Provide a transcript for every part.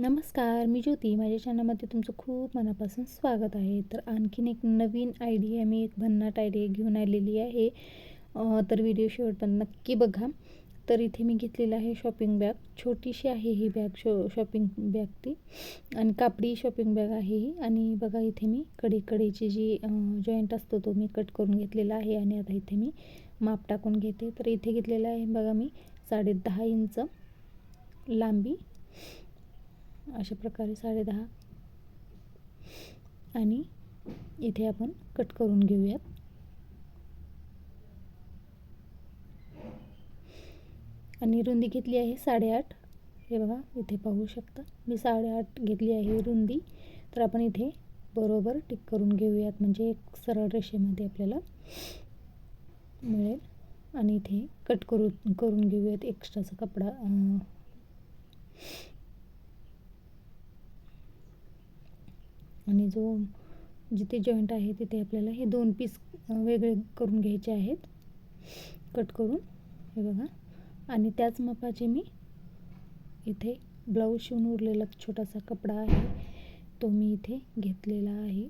नमस्कार मी ज्योती. माझ्या चॅनलमध्ये तुमचं खूप मनापासून स्वागत आहे. तर आणखीन एक नवीन आयडिया मी एक भन्नाट आयडिया घेऊन आलेली आहे. तर व्हिडिओ शेवटपर्यंत नक्की बघा. तर इथे मी घेतलेलं आहे शॉपिंग बॅग छोटीशी आहे ही बॅग शो शॉपिंग बॅग ती. आणि कापडी शॉपिंग बॅग आहे ही. आणि बघा इथे मी कडेकडेची जी जॉईंट असतो तो मी कट करून घेतलेला आहे. आणि आता इथे मी माप टाकून घेते. तर इथे घेतलेलं आहे बघा मी साडे दहा इंच लांबी. अशा प्रकारे साडे दहा. आणि इथे आपण कट करून घेऊयात. आणि रुंदी घेतली आहे साडेआठ हे बघा इथे पाहू शकता. मी साडेआठ घेतली आहे रुंदी. तर आपण इथे बरोबर टिक करून घेऊयात. म्हणजे एक सरळ रेषेमध्ये आपल्याला मिळेल. आणि इथे कट करू करून घेऊयात. एक्स्ट्राचा कपडा आणि जो जिथे जॉईंट आहे तिथे आपल्याला हे दोन पीस वेगळे करून घ्यायचे आहेत. कट करून. हे बघा. आणि त्याच मापाचे मी इथे ब्लाऊज शिवून उरलेला छोटासा कपडा आहे. तो मी इथे घेतलेला आहे.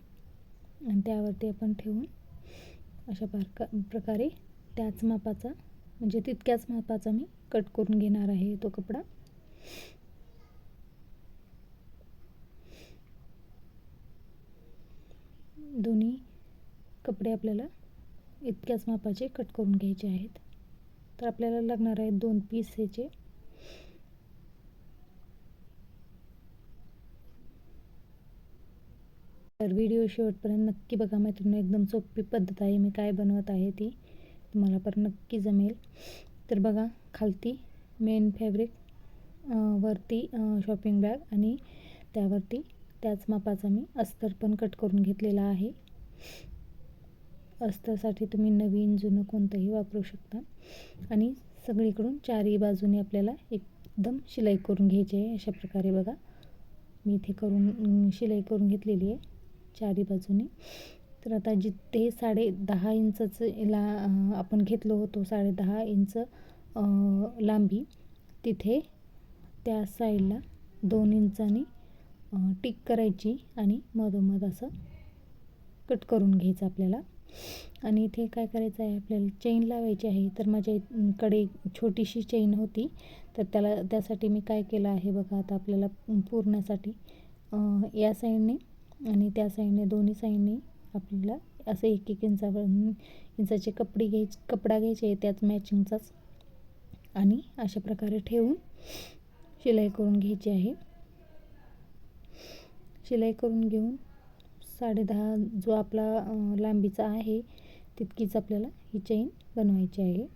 आणि त्यावरती आपण ठेवून अशा प्रका प्रकारे त्याच मापाचा म्हणजे तितक्याच मापाचा मी कट करून घेणार आहे तो कपडा. दोन्ही कपडे आपल्याला इतक्याच मापाचे कट करून घ्यायचे आहेत. तर आपल्याला लागणार आहेत दोन पीस ह्याचे तर व्हिडिओ शेवटपर्यंत नक्की बघा मैत्रिणी एकदम सोपी पद्धत आहे. मी काय बनवत आहे ती तुम्हाला पण नक्की जमेल. तर बघा खालती मेन फॅब्रिक वरती शॉपिंग बॅग आणि त्यावरती त्याच मापाचा मी अस्तर पण कट करून घेतलेला आहे. अस्तरसाठी तुम्ही नवीन जुनं कोणतंही वापरू शकता. आणि सगळीकडून चारही बाजूने आपल्याला एकदम शिलाई करून घ्यायची आहे. अशा प्रकारे बघा मी इथे करून शिलाई करून घेतलेली आहे चारही बाजूने. तर आता जिथे साडे दहा इंचचं ला आपण घेतलो होतो साडे दहा इंच लांबी तिथे त्या साईडला दोन इंचानी टिक करायची आणि मधोमध असं कट करून घ्यायचं आपल्याला. आणि इथे काय करायचं आहे आपल्याला चेन लावायची आहे. तर माझ्याकडे छोटीशी चेन होती. तर त्याला त्यासाठी मी काय केलं आहे बघा आता आपल्याला पुरण्यासाठी या साईडने आणि त्या साईडने दोन्ही साईडने आपल्याला असं एक एक इंचावर इंचाचे कपडे घ्यायचे कपडा घ्यायचे आहे त्याच मॅचिंगचाच आणि अशा प्रकारे ठेवून शिलाई करून घ्यायची आहे. शिलाई करून घेऊन साडेदहा जो आपला लांबीचा आहे तितकीच आपल्याला ही चेन बनवायची आहे.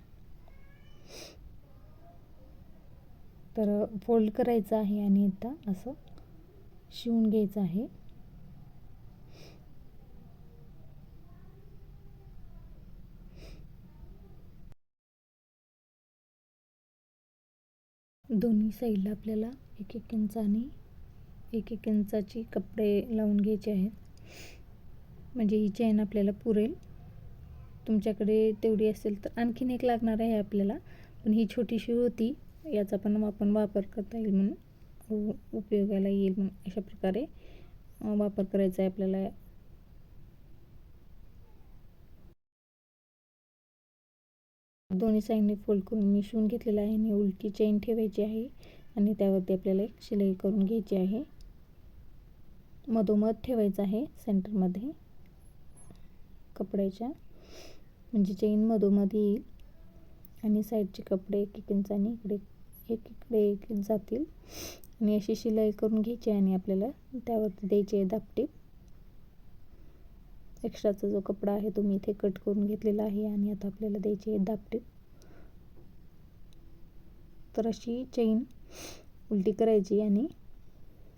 तर फोल्ड करायचं आहे आणि आता असं शिवून घ्यायचं आहे. दोन्ही साईडला आपल्याला एक एक इंचाने एक एक इंचाची कपडे लावून घ्यायचे आहेत. म्हणजे ही चेन आपल्याला पुरेल. तुमच्याकडे तेवढी असेल तर आणखीन एक लागणार आहे आपल्याला. पण ही छोटीशी होती. याचा पण आपण वापर करता येईल म्हणून. उपयोगाला येईल म्हणून अशा प्रकारे वापर करायचा आहे आपल्याला. दोन्ही साईडने फोल्ड करून मी शिवून घेतलेला आहे आणि उलटी चेन ठेवायची आहे. आणि त्यावरती आपल्याला एक शिलाई करून घ्यायची आहे. मधोमध ठेवायचं आहे सेंटरमध्ये. कपड्याच्या. म्हणजे चेन मधोमध येईल. आणि साईडचे कपडे एक एक इंचाने इकडे एक इकडे एक इंच जातील. आणि अशी शिलाई करून घ्यायची आहे आणि आपल्याला त्यावरती द्यायची आहे दापटीप. एक्स्ट्राचा जो कपडा आहे तो मी इथे कट करून घेतलेला आहे आणि आता आपल्याला द्यायची आहे दापटीप. तर अशी चेन उलटी करायची आणि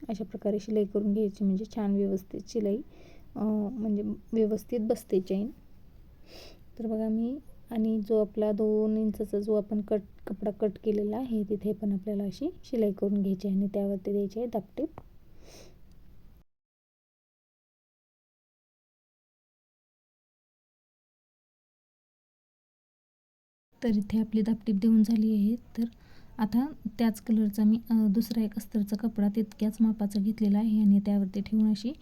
अशा प्रकारे शिलाई करून घ्यायची म्हणजे छान व्यवस्थित शिलाई म्हणजे व्यवस्थित बसते चैन तर बघा मी आणि जो आपला दोन इंचाचा जो आपण कट कपडा कट केलेला आहे तिथे पण आपल्याला अशी शिलाई करून घ्यायची आहे आणि त्यावरती द्यायची आहे दापटीप तर इथे आपली दापटीप देऊन झाली आहे. तर आता त्याच कलरचा मी दुसरा एक अस्तरचा कपडा तितक्याच मापाचा घेतलेला आहे आणि त्यावरती ठेवून अशी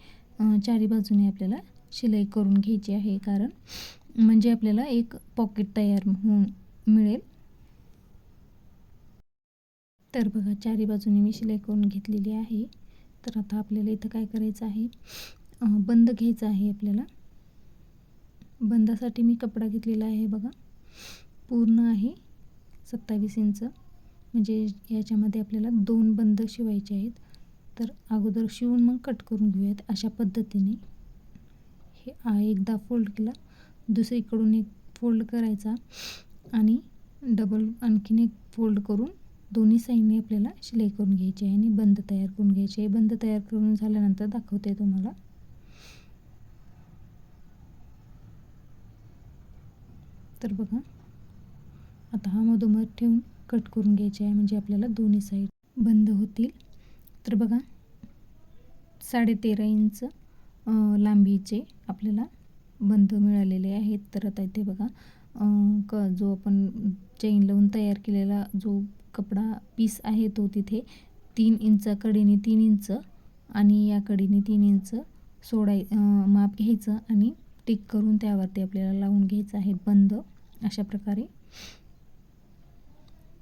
चारी बाजूने आपल्याला शिलाई करून घ्यायची आहे. कारण म्हणजे आपल्याला एक पॉकेट तयार होऊन मिळेल. तर बघा चारी बाजूने मी शिलाई करून घेतलेली आहे. तर आता आपल्याला इथं काय करायचं आहे? बंद घ्यायचं आहे आपल्याला. बंदासाठी मी कपडा घेतलेला आहे बघा. पूर्ण आहे सत्तावीस इंच. म्हणजे याच्यामध्ये आपल्याला दोन बंद शिवायचे आहेत. तर अगोदर शिवून मग कट करून घेऊयात अशा पद्धतीने. हे आ एकदा फोल्ड केला. दुसरीकडून एक फोल्ड करायचा आणि डबल आणखीन एक फोल्ड करून दोन्ही साईडने आपल्याला शिलाई करून घ्यायची आहे आणि बंद तयार करून घ्यायची आहे. बंद तयार करून झाल्यानंतर दाखवते तुम्हाला. तर बघा. आता हा मधोमध ठेवून कट करून घ्यायचे आहे म्हणजे आपल्याला दोन्ही साईड बंद होतील. तर बघा साडेतेरा इंच लांबीचे आपल्याला बंद मिळालेले आहेत. तर आता इथे बघा क जो आपण चैन लावून तयार केलेला जो कपडा पीस आहे तो तिथे तीन इंच कडीने तीन इंच आणि या कडीने तीन इंच सोडाय माप घ्यायचं आणि टिक करून त्यावरती आपल्याला लावून घ्यायचं आहे बंद. अशा प्रकारे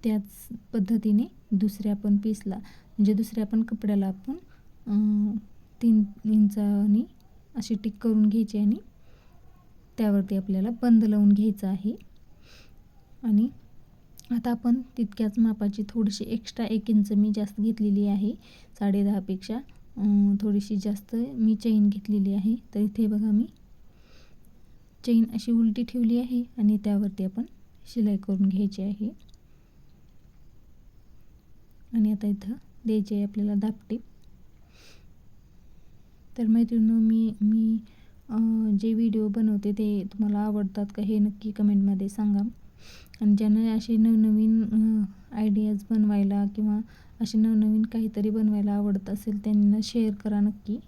त्याच पद्धतीने दुसऱ्या पण पीसला म्हणजे दुसऱ्या पण कपड्याला आपण तीन इंचानी अशी टिक करून घ्यायची आणि त्यावरती आपल्याला बंद लावून घ्यायचं आहे. आणि आता आपण तितक्याच मापाची थोडीशी एक्स्ट्रा एक इंच मी जास्त घेतलेली आहे साडे दहापेक्षा थोडीशी जास्त मी चैन घेतलेली आहे. तर इथे बघा मी चैन अशी उलटी ठेवली आहे आणि त्यावरती आपण शिलाई करून घ्यायची आहे. आणि आता इथं द्यायची आहे आपल्याला दापटी तर मैत्रिणी मी मी जे व्हिडिओ बनवते ते तुम्हाला आवडतात का हे नक्की कमेंटमध्ये सांगा. आणि ज्यांना असे नवनवीन आयडियाज बनवायला किंवा असे नवनवीन काहीतरी बनवायला आवडत असेल त्यांना शेअर करा नक्की.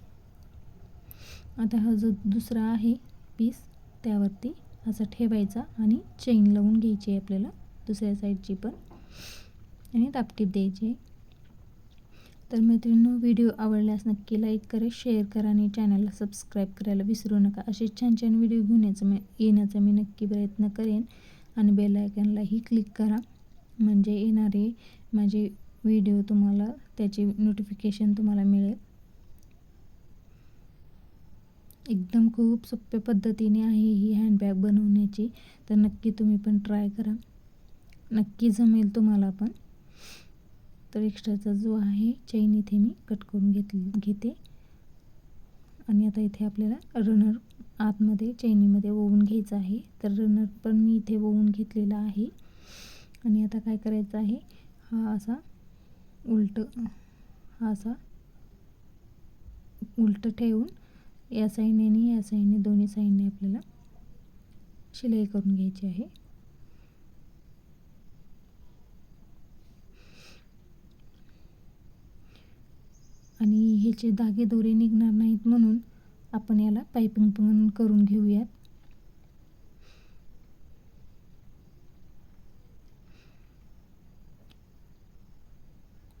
आता हा जो दुसरा आहे पीस त्यावरती असा ठेवायचा आणि चेन लावून घ्यायची आहे आपल्याला दुसऱ्या साईडची पण. आणि टापटीप द्यायची. तर मैत्रिणींनो व्हिडिओ आवडल्यास नक्की लाईक करा शेअर करा आणि चॅनलला सबस्क्राईब करायला विसरू नका. असे छान छान व्हिडिओ घेऊन यायचं मी येण्याचा मी नक्की प्रयत्न करेन. आणि बेलायकनलाही क्लिक करा. म्हणजे येणारे माझे व्हिडिओ तुम्हाला त्याचे नोटिफिकेशन तुम्हाला मिळेल. एकदम खूप सोप्या पद्धतीने आहे ही हँडबॅग बनवण्याची. तर नक्की तुम्ही पण ट्राय करा. नक्की जमेल तुम्हाला पण. तर एक्स्ट्राचा जो आहे चैन इथे मी कट करून घेतली घेते. आणि आता इथे आपल्याला रनर आतमध्ये चैनीमध्ये ओवून घ्यायचं आहे. तर रनर पण मी इथे ओवून घेतलेला आहे. आणि आता काय करायचं आहे हा असा उलट हा असा उलट ठेवून या साईडने आणि या साईडने दोन्ही साईडने आपल्याला शिलाई करून घ्यायची आहे आणि ह्याचे धागे दोरे निघणार नाहीत म्हणून आपण याला पायपिंग पण करून घेऊयात.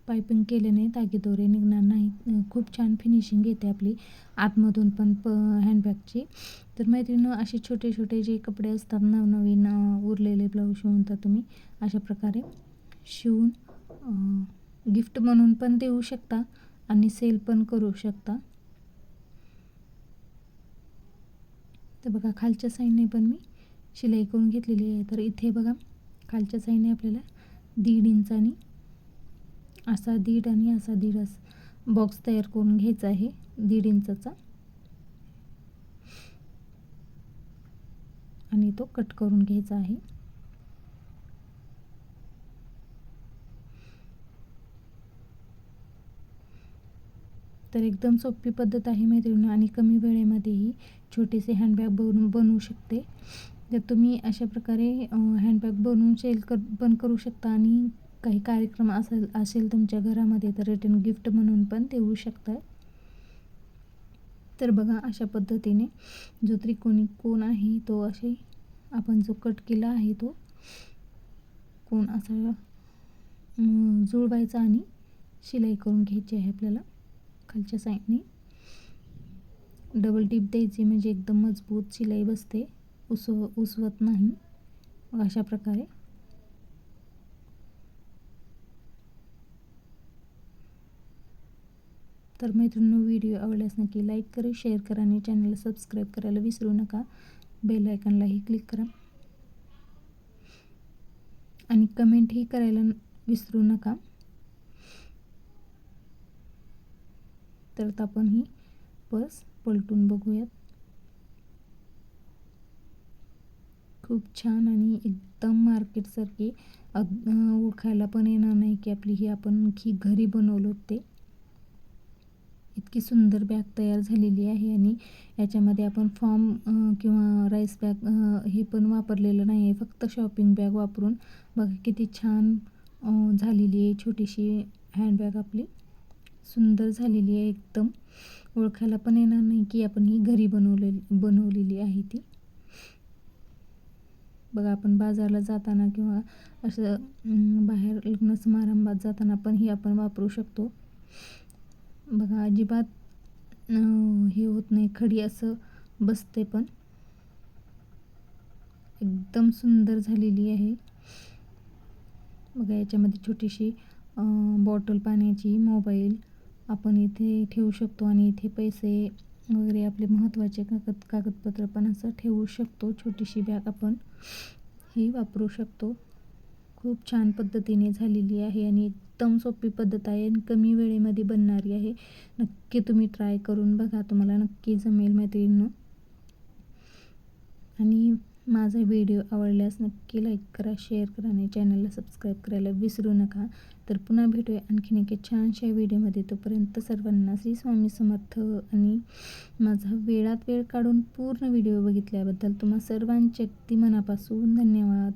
पायपिंग केल्याने धागे दोरे निघणार नाहीत. खूप छान फिनिशिंग येते आपली. आतमधून पण प हँडबॅगची तर मैत्रिणी असे छोटे छोटे जे कपडे असतात नवनवीन उरलेले ब्लाऊज शिवून तर तुम्ही अशा प्रकारे शिवून गिफ्ट म्हणून पण देऊ शकता. आणि सेल पण करू शकता. तर बघा खालच्या साईडने पण मी शिलाई करून घेतलेली आहे. तर इथे बघा खालच्या साईडने आपल्याला दीड इंचानी असा दीड आणि असा दीड असा बॉक्स तयार करून घ्यायचा आहे दीड इंचाचा. आणि तो कट करून घ्यायचा आहे. तर एकदम सोपी पद्धत आहे मैत्रिणी आणि कमी वेळेमध्येही छोटेसे हँडबॅग बनवू बनवू शकते. तर तुम्ही अशा प्रकारे हँडबॅग बनवून सेल कर पण करू शकता आणि काही कार्यक्रम असेल असेल तुमच्या घरामध्ये तर रिटर्न गिफ्ट म्हणून पण देऊ शकता. तर बघा अशा पद्धतीने जो त्रिकोणी कोण आहे तो असे आपण जो कट केला आहे तो कोण असा जुळवायचा आणि शिलाई करून घ्यायची आहे आपल्याला. खालच्या साईडने. डबल टीप द्यायची म्हणजे एकदम मजबूत शिलाई बसते. उसव उसवत नाही. अशा प्रकारे. तर मैत्रिणींनो व्हिडिओ आवडल्यास नक्की लाईक करा शेअर करा आणि चॅनलला सबस्क्राईब करायला विसरू नका. बेल आयकनलाही क्लिक करा. आणि कमेंटही करायला विसरू नका. तर आता आपण ही पर्स पलटून बघूयात. खूप छान आणि एकदम मार्केटसारखी अग ओळखायला पण येणार नाही की आपली ही आपण ही घरी बनवलो ते. इतकी सुंदर बॅग तयार झालेली आहे आणि याच्यामध्ये आपण फॉर्म किंवा राईस बॅग हे पण वापरलेलं नाही आहे फक्त शॉपिंग बॅग वापरून. बघा किती छान झालेली आहे. छोटीशी हँडबॅग आपली. सुंदर झालेली आहे एकदम. ओळखायला पण येणार नाही की आपण ही घरी बनवले बनवलेली आहे ती. बघा आपण बाजारला जाताना किंवा असं बाहेर लग्न समारंभात जाताना पण ही आपण वापरू शकतो. बघा अजिबात हे होत नाही खडी असं बसते पण. एकदम सुंदर झालेली आहे. बघा याच्यामध्ये छोटीशी बॉटल पाण्याची मोबाईल आपण इथे ठेवू शकतो आणि इथे पैसे वगैरे आपले महत्त्वाचे कागद कागदपत्र पण असं ठेवू शकतो. छोटीशी बॅग आपण ही वापरू शकतो. खूप छान पद्धतीने झालेली आहे आणि एकदम सोपी पद्धत आहे आणि कमी वेळेमध्ये बनणारी आहे. नक्की तुम्ही ट्राय करून बघा. तुम्हाला नक्की जमेल मैत्रिणींनो. आणि माझा व्हिडिओ आवडल्यास नक्की लाईक करा शेअर करा आणि चॅनलला सबस्क्राईब करायला विसरू नका. तर पुन्हा भेटूया आणखीन एका छानशा व्हिडिओमध्ये. तोपर्यंत सर्वांना श्री स्वामी समर्थ आणि माझा वेळात वेळ काढून पूर्ण व्हिडिओ बघितल्याबद्दल तुम्हा सर्वांचे अगदी मनापासून धन्यवाद.